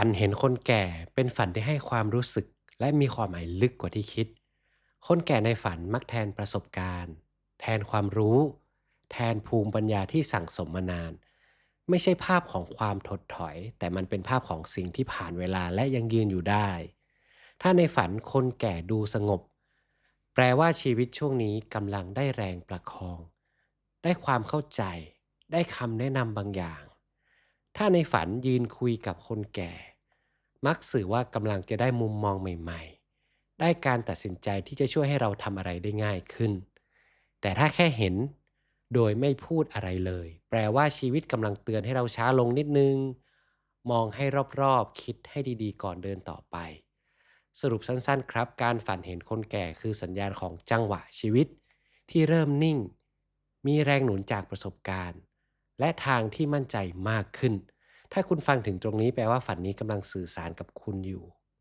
ฝันเห็นคนแก่เป็นฝันที่ให้ความรู้สึก และมีความหมายลึกกว่าที่คิด คนแก่ในฝันมักแทนประสบการณ์ แทนความรู้ แทนภูมิปัญญาที่สั่งสมมานาน ไม่ใช่ภาพของความถดถอย แต่มันเป็นภาพของสิ่งที่ผ่านเวลาและยังยืนอยู่ได้ ถ้าในฝันคนแก่ดูสงบ แปลว่าชีวิตช่วงนี้กำลังได้แรงประคอง ได้ความเข้าใจ ได้คำแนะนำบางอย่าง ถ้าในฝันยืนคุยกับคนแก่ มักสื่อว่ากำลังจะได้มุมมองใหม่ๆ ได้การตัดสินใจที่จะช่วยให้เราทำอะไรได้ง่ายขึ้น แต่ถ้าแค่เห็นโดยไม่พูดอะไรเลย แปลว่าชีวิตกำลังเตือนให้เราช้าลงนิดนึง มองให้รอบๆ คิดให้ดีๆ ก่อนเดินต่อไป สรุปสั้นๆ ครับ การฝันเห็นคนแก่คือสัญญาณของจังหวะชีวิต ที่เริ่มนิ่ง มีแรงหนุนจากประสบการณ์ และทางที่มั่นใจมากขึ้น ถ้าคุณฟังถึงตรงนี้แปลว่าฝันนี้กำลังสื่อสารกับคุณอยู่